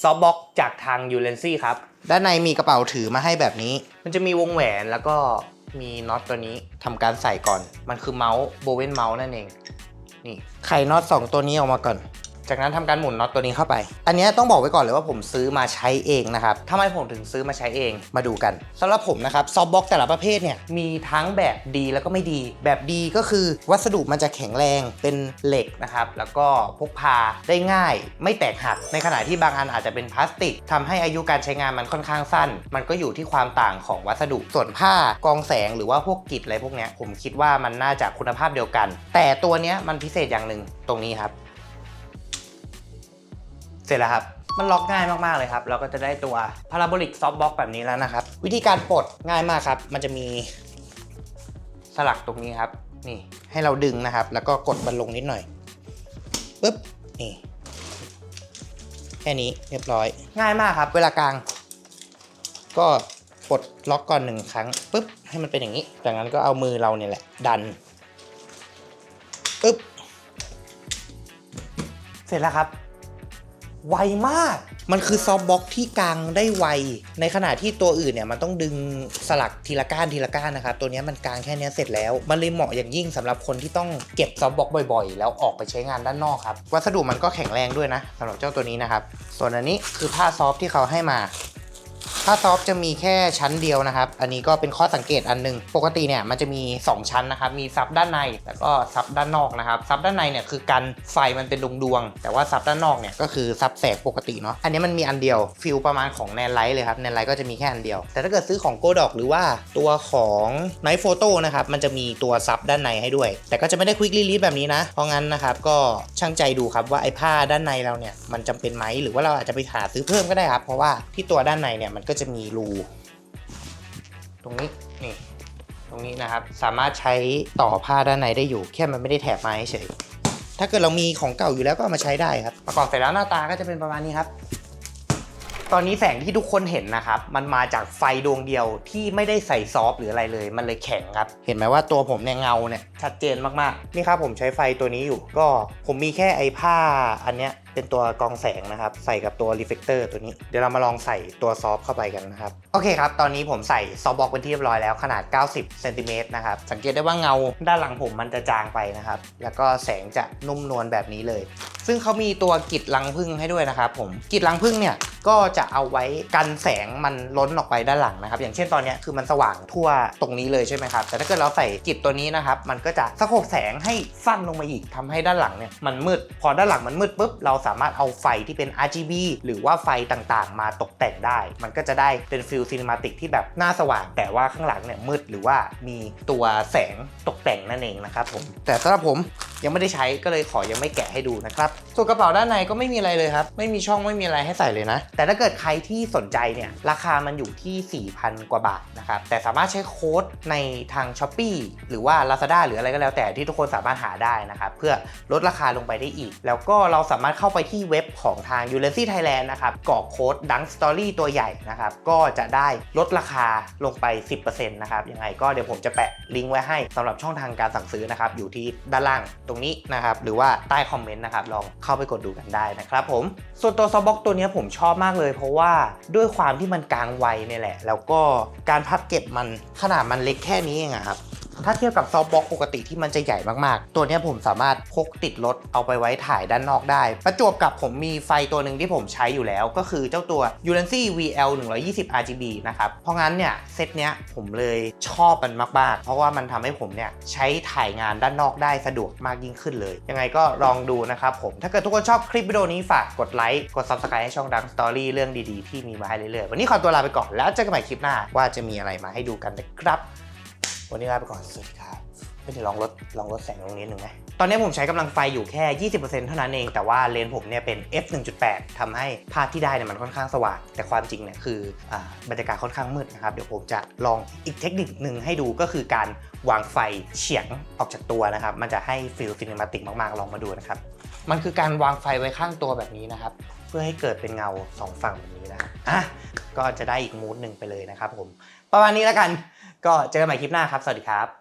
ซอฟบ็อกจากทางยูเลนซี่ครับ ด้านในมีกระเป๋าถือมาให้แบบนี้ มันจะมีวงแหวนแล้วก็มีน็อตตัวนี้ทำการใส่ก่อน มันคือเมาส์โบเวนเมาส์นั่นเอง นี่ไขน็อต2ตัวนี้ออกมาก่อน จากนั้นทำการหมุนน็อตตัวนี้เข้าไป อันนี้ต้องบอกไว้ก่อนเลยว่าผมซื้อมาใช้เองนะครับทำไมผมถึงซื้อมาใช้เอง มาดูกันสำหรับผมนะครับซอฟต์บ็อกแต่ละประเภทเนี่ยมีทั้งแบบดีแล้วก็ไม่ดี แบบดีก็คือวัสดุมันจะแข็งแรงเป็นเหล็กนะครับ แล้วก็พกพาได้ง่าย ไม่แตกหัก ในขณะที่บางอันอาจจะเป็นพลาสติกทำให้อายุการใช้งานมันค่อนข้างสั้น มันก็อยู่ที่ความต่างของวัสดุส่วนผ้ากองแสงหรือว่าพวกกิจอะไรพวกนี้ผมคิดว่ามันน่าจะคุณภาพเดียวกัน แต่ตัวนี้มันพิเศษอย่างหนึ่งตรงนี้ครับ เสร็จแล้วครับ มันล็อกง่ายมาก ๆ เลยครับ เราก็จะได้ตัว Parabolic Soft Box แบบนี้แล้วนะครับ วิธีการปลดง่ายมากครับ มันจะมีสลักตรงนี้ครับ นี่ให้เราดึงนะครับ แล้วก็กดมันลงนิดหน่อยปุ๊บนี่แค่นี้เรียบร้อย ง่ายมากครับ เวลากลาง ก็กดล็อกก่อนหนึ่งครั้งปุ๊บให้มันเป็นอย่างนี้ จากนั้นก็เอามือเราเนี่ยแหละ ดันปุ๊บเสร็จแล้วครับ ไวมาก มันคือซอฟบ็อกที่กลางได้ไว ในขณะที่ตัวอื่นเนี่ยมันต้องดึงสลักทีละก้านทีละก้านนะครับ ตัวนี้มันกลางแค่นี้เสร็จแล้ว มันเลยเหมาะอย่างยิ่งสำหรับคนที่ต้องเก็บซอฟบ็อกบ่อยๆ แล้วออกไปใช้งานด้านนอกครับ วัสดุมันก็แข็งแรงด้วยนะสำหรับเจ้าตัวนี้นะครับ ส่วนอันนี้คือผ้าซอฟที่เขาให้มา ผ้าซอฟจะมีแค่ชั้นเดียวนะครับ อันนี้ก็เป็นข้อสังเกตอันหนึง ปกติเนี่ยมันจะมี 2 ชั้นนะครับ มีซับด้านในแล้วก็ซับด้านนอกนะครับ ซับด้านในเนี่ยคือกันไฟมันเป็นดวงๆแต่ว่าซับด้านนอกเนี่ยก็คือซับแสงปกติเนาะ อันนี้มันมีอันเดียวฟิลประมาณของแนนไลท์เลยครับแนนไลท์ก็จะมีแค่อันเดียว แต่ถ้าเกิดซื้อของโกดอกหรือว่าตัวของไนท์โฟโต้นะครับมันจะมีตัวซับด้านในให้ด้วย แต่ก็จะไม่ได้ควิกลีลีแบบนี้นะ เพราะงั้นนะครับก็ช่างใจดูครับว่าไอ้ผ้าด้านในเราเนี่ยมันจำเป็นไหมหรือว่าเราอาจจะไปหาซื้อเพิ่มก็ได้ครับเพราะว่าที่ตัวด้านในเนี่ยมันก็จะมีรูตรงนี้นี่ตรงนี้นะครับ สามารถใช้ต่อผ้าด้านในได้อยู่ แค่มันไม่ได้แถบมาเฉยถ้าเกิดเรามีของเก่าอยู่แล้วก็เอามาใช้ได้ครับ ประกอบเสร็จแล้วหน้าตาก็จะเป็นประมาณนี้ครับ ตอนนี้แสงที่ทุกคนเห็นนะครับ มันมาจากไฟดวงเดียวที่ไม่ได้ใส่ซอฟหรืออะไรเลย มันเลยแข็งครับ เห็นไหมว่าตัวผมเนี่ยเงาเนี่ยชัดเจนมากๆ นี่ครับผมใช้ไฟตัวนี้อยู่ ก็ผมมีแค่ไอ้ผ้าอันเนี้ย เป็นตัวกองแสงนะครับ ใส่กับตัวรีเฟกเตอร์ตัวนี้ เดี๋ยวเรามาลองใส่ตัวซอฟต์เข้าไปกันนะครับ โอเคครับ ตอนนี้ผมใส่ซอฟต์บ็อกเป็นที่เรียบร้อยแล้วขนาด 90เซนติเมตรนะครับ สังเกตได้ว่าเงาด้านหลังผมมันจะจางไปนะครับ แล้วก็แสงจะนุ่มนวลแบบนี้เลย ซึ่งเขามีตัวกิดรังพึ่งให้ด้วยนะครับผม กิดรังพึ่งเนี่ยก็จะเอาไว้กันแสงมันล้นออกไปด้านหลังนะครับ อย่างเช่นตอนนี้คือมันสว่างทั่วตรงนี้เลยใช่ไหมครับ แต่ถ้าเกิดเราใส่กิดตัวนี้นะครับ มันก็จะสะโขบแสงให้สั้นลงมาอีกทำให้ด้านหลังเนี่ยมันมืด พอด้านหลังมันมืดปุ๊บเราสามารถเอาไฟที่เป็น RGB หรือว่าไฟต่างๆ มาตกแต่งได้ มันก็จะได้เป็นฟิลซินิมาติกที่แบบหน้าสว่าง แต่ว่าข้างหลังเนี่ยมืดหรือว่ามีตัวแสงตกแต่งนั่นเองนะครับผมแต่สำหรับผม ยังไม่ได้ใช้ก็เลยขอยังไม่แกะให้ดูนะครับส่วนกระเป๋าด้านในก็ไม่มีอะไรเลยครับ ไม่มีช่องไม่มีอะไรให้ใส่เลยนะ แต่ถ้าเกิดใครที่สนใจเนี่ยราคามันอยู่ที่ 4,000 กว่าบาทนะครับแต่สามารถใช้โค้ดในทาง s h อ p e e หรือว่า Lazada หรืออะไรก็แล้วแต่ที่ทุกคนสามารถหาได้นะครับเพื่อลดราคาลงไปได้อีก แล้วก็เราสามารถเข้าไปที่เว็บของทาง u l e n c y Thailand นะครับกรอกโค้ด Dunk Story ตัวใหญ่นะครับก็จะได้ลดราคาลงไป 10%นะครับยังไงก็เดี๋ยวผมจะแปะลิงก์ไว้ให้สำหรับช่องทางการสั่งซื้อนะครับอยู่ที่ด้านล่างตรงนี้นะครับ หรือว่าใต้คอมเมนต์นะครับ ลองเข้าไปกดดูกันได้นะครับผม ส่วนตัวซอบ็อกตัวนี้ผมชอบมากเลย เพราะว่าด้วยความที่มันกลางไวเนี่ยแหละ แล้วก็การพับเก็บมันขนาดมันเล็กแค่นี้เองครับ ถ้าเทียบกับซอฟต์บ็อกปกติที่มันจะใหญ่มากๆ ตัวนี้ผมสามารถพกติดรถเอาไปไว้ถ่ายด้านนอกได้ ประจวบกับผมมีไฟตัวหนึ่งที่ผมใช้อยู่แล้ว ก็คือเจ้าตัว u l a n c y VL 120 RGB นะครับ เพราะงั้นเนี่ยเซตเนี้ยผมเลยชอบมันมากๆ เพราะว่ามันทำให้ผมเนี่ยใช้ถ่ายงานด้านนอกได้สะดวกมากยิ่งขึ้นเลย ยังไงก็ลองดูนะครับผม ถ้าเกิดทุกคนชอบคลิปวิดีโอนี้ฝากกดไลค์กด Subscribe ให้ช่องดังสตอรี่เรื่องดีๆที่มีมาให้เรื่อยๆ วันนี้ขอตัวลาไปก่อนแล้วเจอกันใหม่คลิปหน้าว่าจะมีอะไรมาให้ดูกันนะครับ วันนี้ลาไปก่อนสวัสดีครับไม่ได้ลองลดลองลดแสงตรงนี้หนึ่งไหมตอนนี้ผมใช้กำลังไฟอยู่แค่ 20%เท่านั้นเอง แต่ว่าเลนส์ผมเนี่ยเป็น f 1.8ทำให้ภาพที่ได้เนี่ยมันค่อนข้างสว่าง แต่ความจริงเนี่ยคืออบรรยากาศค่อนข้างมืดนะครับ เดี๋ยวผมจะลองอีกเทคนิคหนึ่งให้ดูก็คือการวางไฟเฉียงออกจากตัวนะครับ มันจะให้ฟิลซินิมาติกมากๆ ลองมาดูนะครับ มันคือการวางไฟไว้ข้างตัวแบบนี้นะครับ เพื่อให้เกิดเป็นเงาสองฝั่งแบบนี้นะอะก็จะได้อีกมูดหนึ่งไปเลยนะครับผม ประมาณนี้แล้วกัน ก็เจอกันใหม่คลิปหน้าครับ สวัสดีครับ